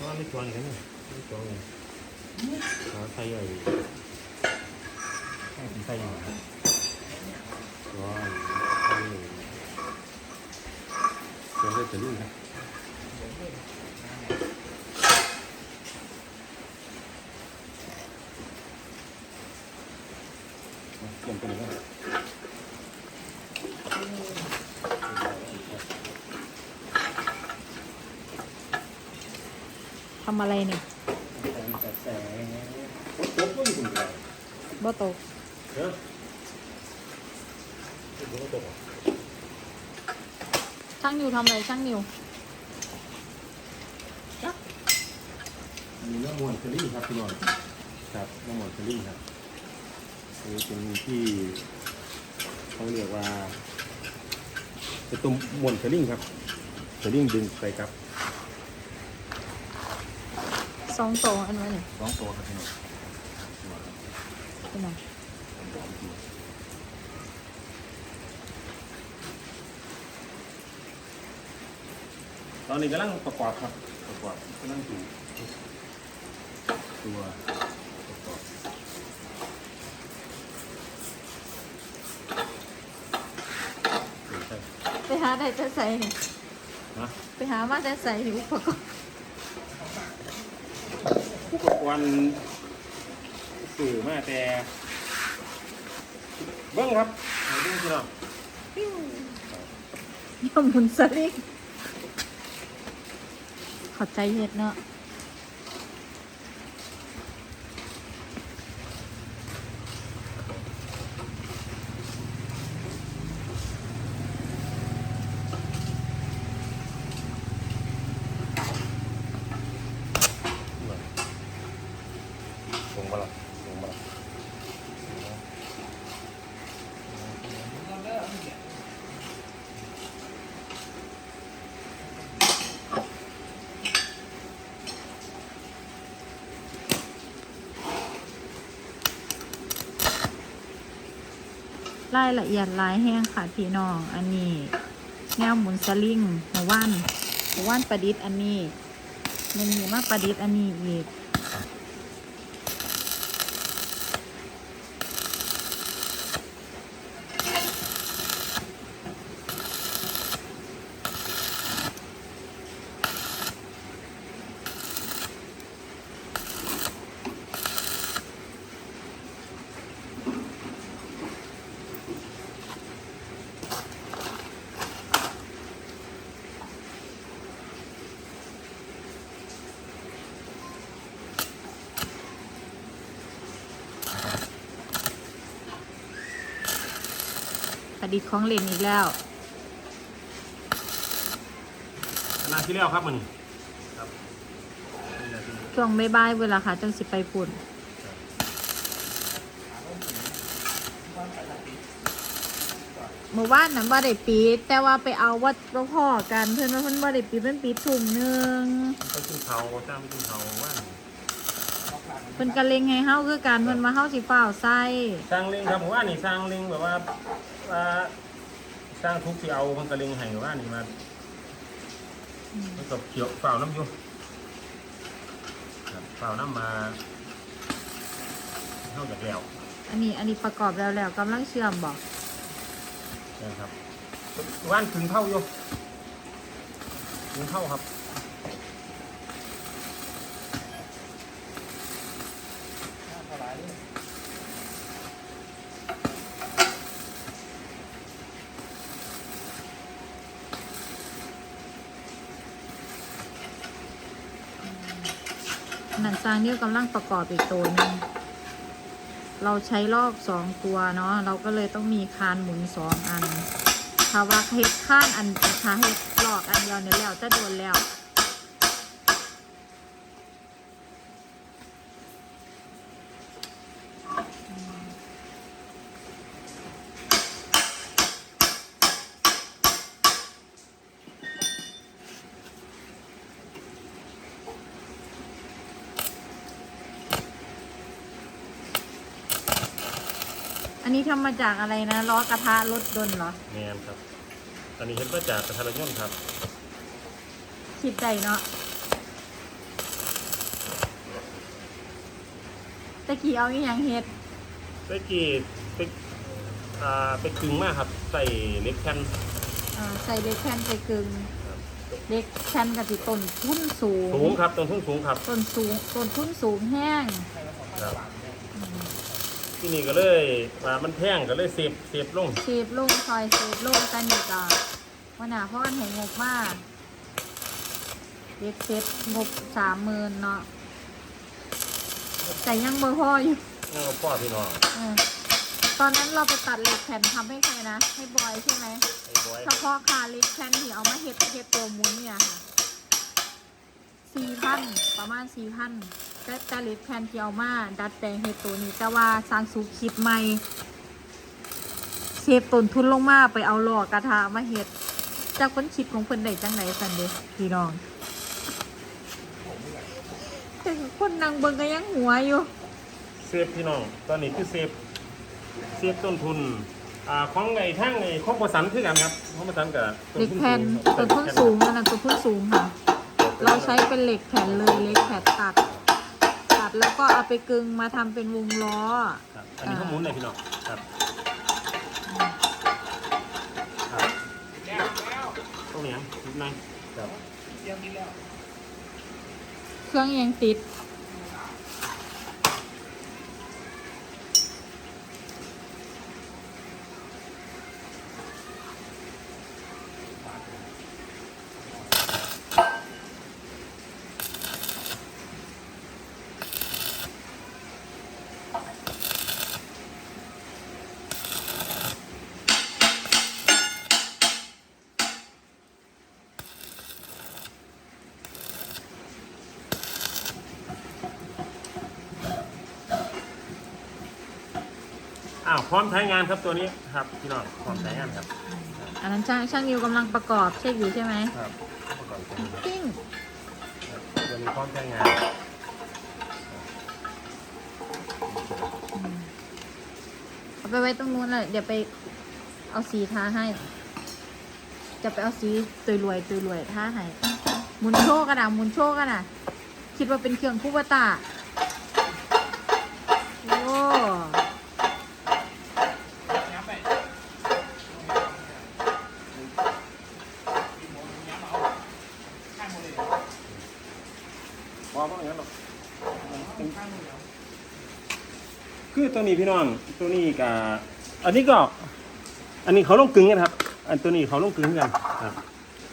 ราะว่าไม่ชวนกันนี่ไม่ชวนกันเราใส่ไอ้ให้ผมใส่ยังไงว้าวใส่ชวนได้จะรุ่นครับ ลงไปเลย ทำอะไรเนี่ยแต่แสงโต๊ะก็อยู่ตรงกลางบ่ตกเนอะโต๊ะตกช่างนิวทำอะไรช่างนิวมีน้ำมันเชอรี่ครับพี่น้องครับน้ำมันเชอรี่ครับคือเป็นที่เขาเรียกว่าเป็นตัวมวนเชอรี่ครับเชอรี่ดึงไปครับ สองโตวอันนั้นนี่สองตัวครับพี่น้องเป็นไงตอนนี้กำลังประกอบครับ ประกอบกำลังดูตัวประกอบใช่ไปหาได้จะใส่นี่นะไปหามาจะใส่อุปกรณ์ ผู้ประกอบสื่อมาแต่เบิ้งครับให้เบิ้งพี่น้องปิ้วย่อมหมุนสลิงเขอใจเฮ็ดเนาะ ส่งมาละส่งมาละ รายละเอียดลายแห้งค่ะพี่น้อง อันนี้แนวหมุนสลิงหัวว่านหัวว่านประดิษฐ์อันนี้มันมีมาประดิษฐ์อันนี้อีก ประดิษฐ์ของเล่นอีกแล้วนาที่แล้วครับมันนี่ครับนี่นาทีช่วงบ่ายๆเวลาค่ะจังสิไปปุ่นเมื่อวานนั้นว่าได้ปีดแต่ว่าไปเอาวัดบ่พ่อกันเพื่อนว่าเพื่อนว่าได้ปีดเป็นปีดถุงหนึงไปกินเขาจ้างไปกินเขาว่า เพิ่นก็เล็งให้เฮาคือกันเพิ่นมาเฮาสิฟ้าวใส่สร้างลิงครับผมว่านี่สร้างลิงแบบว่าว่าสร้างทุกที่เอามันกระลิงให้ว่านี่มามันกับเขียวเปล่าน้ำอยูครับเปล่าน้ำมาเท่าจากแล้วอันนี้อันนี้ประกอบแล้วแล้วกำลังเชื่อมบ่นะครับว่านถึงเท่าอยู่ถึงเท่าครับ นนั้นสางนิ้วกำลังประกอบอีกตัวหนึงเราใช้ลอกสองตัวเนาะเราก็เลยต้องมีคานหมุนสองอันถ้าว่าเฮ็ดข้านอันถ้าเฮ็ดลอกอันเดียวเนี่ยแล้วจะโดนแล้วันนี้ทำมาจากอะไรนะล้อกระทะรถยนเหรอแมนครับ อันนี้เห็นมาจากกระทะรถยนครับคิดใจเนาะตะกี้เอาอย่างเห็ดตะกี้ไปอ่าไปคึงมากครับ ใส่เล็กแคนใส่เล็กแคนไปกึงเล็กแคนกับต้นทุ่นสูงสูงครับต้นทุ่นสูงครับต้นสูงต้นทุ่นสูงแห้งครับ ที่นี่ก็เลยว่ามันแพงก็เลยเสียบเสียบลงเซฟลงซอยเซฟลงกันอีกอะวันหนาเพราะมันเห็นงบมากเล็กเซ็ตงบสามหมื่นเนาะแต่ยังเบอร์พ่ออยู่นี่ก็พ่อพี่น้องเออตอนนั้นเราไปตัดเหล็กแผ่นทำให้ใครนะ ให้บอยใช่ไหม ไอ้บอยเฉพาะคาเหล็กแผ่นที่เอามาเฮ็ดเฮ็ดตัวหมุนเนี่ยค่ะสี่พันประมาณสี่พัน แต่แต่เหล็กแผ่นที่เอามา ดัดแปลงเฮ็ดตัวนี้ แต่ว่าสร้างสูคิดใหม่เซฟต้นทุนลงมาไปเอาหลอกกระทะมาเฮ็ด จากคนคิดของเพิ่นได้จังไหนสันเดพี่น้องแต่คนนั่งเบิ่งก็ยังหัวอยู่ เซฟพี่น้อง ตอนนี้คือเซฟ เซฟต้นทุน อ่าของไอ้ทั้งไอ้ของประสันคือกันครับของประสันกับเหล็กแผ่นต้นทุนสูงนั่นนะต้นทุนสูงค่ะ เราใช้เป็นเหล็กแผ่นเลยเหล็กแผ่นตัดตั ดแล้วก็เอาไปกึงมาทำเป็นวงล้อ ครับ อันนี้ก็หมุนเลยพี่น้องครับครับตรงนี้นิดหน่อยครับ เครื่องยังติด พร้อมใช้งานครับตัวนี้ครับพี่น้องพร้อมใช้งานครับอันนั้นช่างช่างนิวกำลังประกอบใช่อยู่ใช่ไหมครับอุปกรณ์ตัวนี้ครับปิ้งตัวนี้พร้อมใช้งานเอาไปไว้ตรงนู้นเลยเดี๋ยวไปเอาสีทาให้ จะไปเอาสีตุยรวยตุยรวยทาให้หมุนโชกกันนะหมุนโชกกันนะคิดว่าเป็นเครื่องคูบตาโอ้ พอต้องอย่างนั้นหรอก คือตัวนี้พี่น้องตัวนี้กับอันนี้ก็ อันนี้เขาต้องกึ่งกันครับ อันตัวนี้เขาต้องกึ่งกันครับ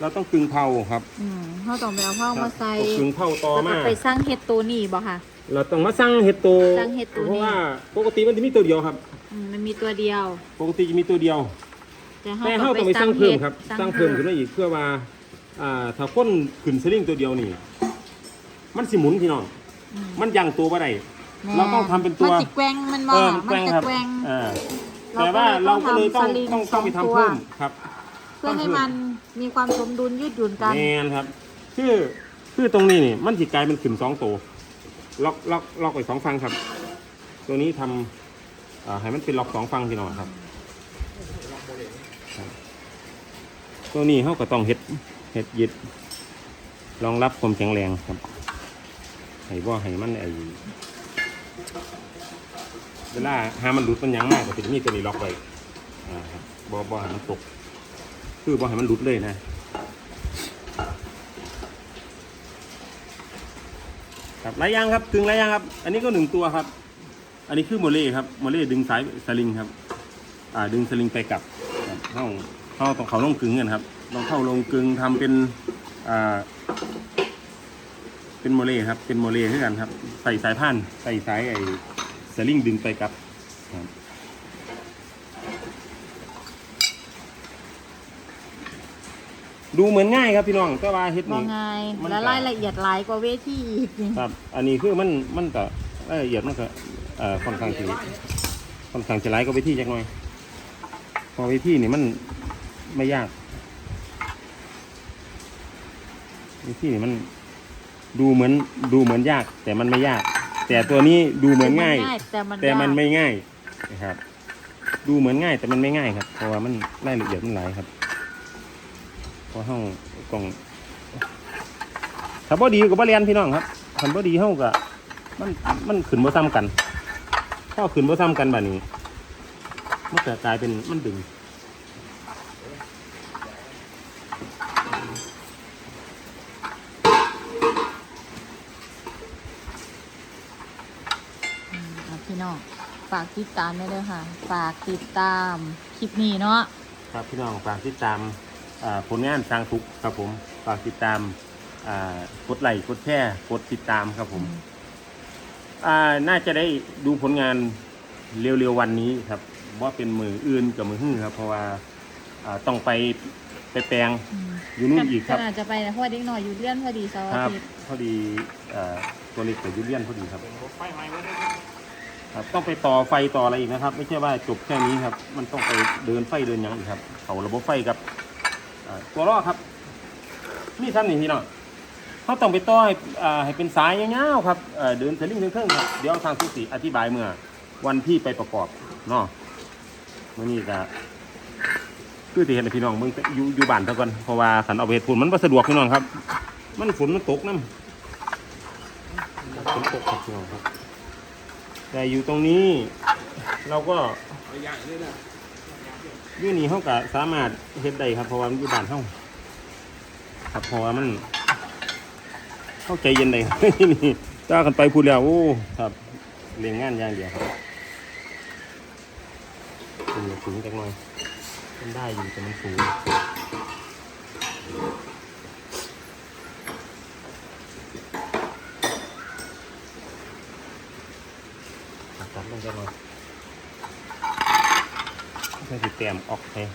เราต้องกึ่งเผาครับอืมเขาต้องไปเอาเข้ามาใส่กึ่งเผาต่อแล้วมาก็ไปสร้างเห็ดตัวนี้บ่ค่ะ เราต้องมาสั่งเห็ดตัวสั่งเห็ดตัวนี้เพราะว่าปกติมันจะมีตัวเดียวครับอืมมันมีตัวเดียว ปกติจะมีตัวเดียวแต่แต่เขาเขาต้ต้อองงไปไปสสร้าร้างงเพิ่เพิ่มมครับสสร้าร้างงเพิ่เพิ่มมขึ้นมาอีกเพื่อว่า อ่าถ้าคนขึ้นสลิงตัวเดียวนี่ มันสิหมุนพี่น้อง มันยังตัวบ่ได้ เราต้องทำเป็นตัวมันจิแกว่งมันบ่เออมันแกว่งจะครับแกว่ง อ่าแต่ว่าเราก็เลยต้องสลิงต้องต้องไปสองตัวทำเพิ่มครับเพื่อให้มันมีความสมดุลยืดหยุ่นกัน แมนครับ คือคือตรงนี้นี่มันจิกลายเป็นขึ้นสองตัวล็อกล็อกล็อกไปสองฟังครับ ตัวนี้ทำอ่าให้มันเป็นล็อกสองฟังพี่น้องครับตัวนี้เขาก็ต้องเฮ็ดเฮ็ดยึดรองรับความแข็งแรงครับให้ว่าให้มันไอ เวลาหามันหลุดมันยังมากก็จะมีตัวนี้ล็อกไว้บบ่บ่ให้มันตก คือบ่ให้มันหลุดเลยนะ ครับหลายย่างครับกึ่งหลายย่างครับ อันนี้ก็หนึ่งตัวครับ อันนี้คือโมเล่ครับโมเล่ดึงสายสลิงครับ อ่าดึงสลิงไปกลับเข้าเข้าต้องเขาลงกึ่งกันครับต้องเข้าลงกึ่งทำเป็นอ่า เป็นโมเล่ครับ เป็นโมเล่ด้วยกันครับ ใส่สายพันใส่สายไอ้สลิงดึงไปกลับครับดูเหมือนง่ายครับพี่น้องแต่ว่าเฮ็ดบ่นี่ไงมันและก็รายละเอียดหลายกว่าเวทีอีกนี่ครับ อันนี้คือมันมันก็รายละเอียดมันก็เอ่อค่อนข้างจะค่อนข้างจะหลายกว่าวิธีจักหน่อยเพอวิธีนี่มันไม่ยากวิธีนี่มัน ดูเหมือนดูเหมือนยาก แต่มันไม่ยาก แต่ตัวนี้ดูเหมือนง่าย แต่มันแต่มันยากไม่ง่ายนะครับ ดูเหมือนง่ายแต่มันไม่ง่ายครับ เพราะว่ามันรายละเอียดมันหลายครับเพราะห้องกล่องถ้าบ่ดีก็บ่เรียนพี่น้องครับคันบ่ดีเฮาก็มันมันขึ้นบ่ซ้ำกันถ้าเอาขึ้นว่าซ้ำกันแบบนี้มันจะกลายเป็นมันดึง อืมอะ พี่น้อง ฝากติดตามได้เลยค่ะ ฝากติดตามคลิปนี้เนาะ ครับพี่น้องฝากติดตามอ่าผลงานสร้างทุกข์ครับผมฝากติดตามอ่ากดไลค์กดแชร์กดติดตามครับผมอ่าน่าจะได้ดูผลงานเร็วๆวันนี้ครับว่าเป็นมืออื่นกับมือหื้อครับ เพราะว่าอ่าต้องไปไปแปลงอืมอยู่นู่นอีกครับ ขนาดจะไปนะเพราะว่าเด็กหน่อยอยู่เลื่อนพอดีเสาร์คอารับทิตย์พอดีเอ่อตัวเล็กกับยูเลียนพอดีครับ ครับต้องไปต่อไฟต่ออะไรอีกนะครับ ไม่ใช่ว่าจบแค่นี้ครับ มันต้องไปเดินไฟเดินยังอีกครับ เขาระบบไฟกับตัวล้อครับ นี่ท่านนี่พี่น้องเขาต้องไปต่อให้อ่าให้เป็นสายยาวๆครับเดินสลิงเครื่องครับเดี๋ยวทางทุกสีอธิบายเมื่อวันที่ไปประกอบเนาะมื่อนี้ก็คือที่เห็นให้พี่น้องมึงอยู่อยู่บ้านเท่ากันเพราะว่าขันเอาไปเหตุผลมันบ่สะดวกพี่น้องครับ มันฝนมันตกน้ำฝนตกครับพี่น้องครับ แต่อยู่ตรงนี้ เราก็ยู่นี่เขาก็สามารถเฮ็ดได้ครับเพราะว่ามันอยู่บ้านเฮาครับเพราะว่ามันเข้าใจเย็นได้ครับนี่ถ้ากันไปพูดแล้วโอ้ครับเรียงงานอย่างเดียวครับสูงจังหน่อยมันได้อยู่แต่มันสูง ตัดลงจังหน่อยเพื่อสิเตรียมออกเลย